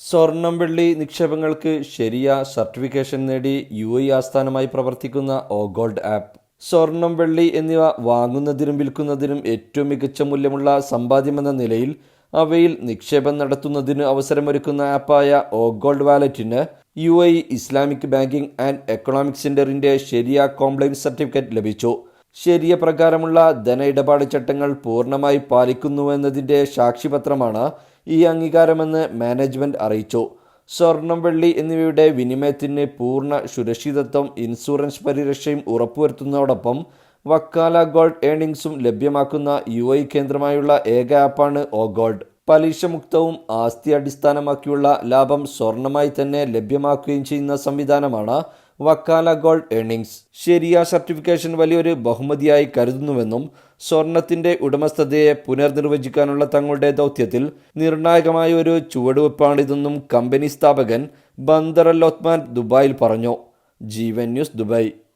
സ്വർണം വെള്ളി നിക്ഷേപങ്ങൾക്ക് ശരിയ സർട്ടിഫിക്കേഷൻ നേടി യു ഐ ആസ്ഥാനമായി പ്രവർത്തിക്കുന്ന ഓ ഗോൾഡ് ആപ്പ്. സ്വർണം വെള്ളി എന്നിവ വാങ്ങുന്നതിനും വിൽക്കുന്നതിനും ഏറ്റവും മികച്ച മൂല്യമുള്ള സമ്പാദ്യമെന്ന നിലയിൽ അവയിൽ നിക്ഷേപം നടത്തുന്നതിന് അവസരമൊരുക്കുന്ന ആപ്പായ O gold വാലറ്റിന് U Islamic banking and economic സെന്ററിന്റെ ശരിയ കോംപ്ലൈൻസ് സർട്ടിഫിക്കറ്റ് ലഭിച്ചു. ശരിയ പ്രകാരമുള്ള ധന ഇടപാട് ചട്ടങ്ങൾ പൂർണമായി പാലിക്കുന്നുവെന്നതിന്റെ സാക്ഷിപത്രമാണ് ഈ അംഗീകാരമെന്ന് മാനേജ്മെന്റ് അറിയിച്ചു. സ്വർണം വെള്ളി എന്നിവയുടെ വിനിമയത്തിന് പൂർണ സുരക്ഷിതത്വം ഇൻഷുറൻസ് പരിരക്ഷയും ഉറപ്പുവരുത്തുന്നതോടൊപ്പം വക്കാല ഗോൾഡ് ഏണിംഗ്സും ലഭ്യമാക്കുന്ന യു ഐ കേന്ദ്രമായുള്ള ഏക ആപ്പാണ് ഓ ഗോൾഡ്. പലിശ മുക്തവും ആസ്തി അടിസ്ഥാനമാക്കിയുള്ള ലാഭം സ്വർണമായി തന്നെ ലഭ്യമാക്കുകയും ചെയ്യുന്ന സംവിധാനമാണ് വക്കാല ഗോൾഡ് ഏണിംഗ്സ് ശരിയ സർട്ടിഫിക്കേഷൻ വലിയൊരു ബഹുമതിയായി കരുതുന്നുവെന്നും സ്വർണത്തിന്റെ ഉടമസ്ഥതയെ പുനർനിർവചിക്കാനുള്ള തങ്ങളുടെ ദൗത്യത്തിൽ നിർണായകമായ ഒരു ചുവടുവെപ്പാണിതെന്നും കമ്പനി സ്ഥാപകൻ ബന്ദർ അൽ ഒത്മാൻ ദുബായിൽ പറഞ്ഞു. Jeevan news Dubai.